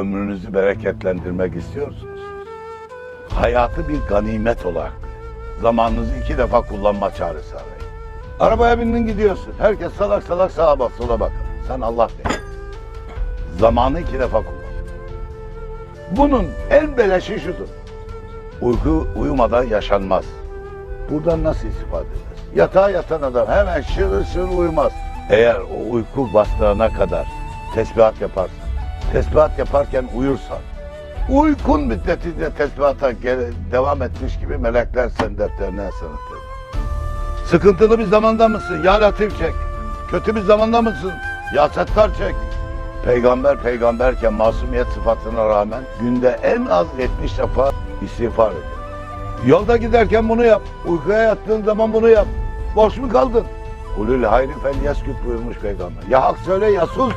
ömrünüzü bereketlendirmek istiyorsunuz. Hayatı bir ganimet olarak. Zamanınızı iki defa kullanma çaresi arayın. Arabaya bindin gidiyorsun. Herkes salak salak sağa bak sola bak. Sen Allah de. Zamanı iki defa kullan. Bunun en beleşi şudur. Uyku uyumadan yaşanmaz. Buradan nasıl istifade eder? Yatağa yatan adam hemen şırır şırır uyumaz. Eğer o uyku bastırana kadar tesbihat yaparsan, tesbihat yaparken uyursan, uykun müddetinde tesbihata devam etmiş gibi melekler sen defterine sanatır. Sıkıntılı bir zamanda mısın? Ya Latif çek. Kötü bir zamanda mısın? Ya Settar çek. Peygamber peygamberken masumiyet sıfatına rağmen günde en az 70 defa istiğfar eder. Yolda giderken bunu yap. Uykuya yattığın zaman bunu yap. Boş mu kaldın? Ulul hayri fel yeskut buyurmuş peygamber. Ya hak söyle ya sus.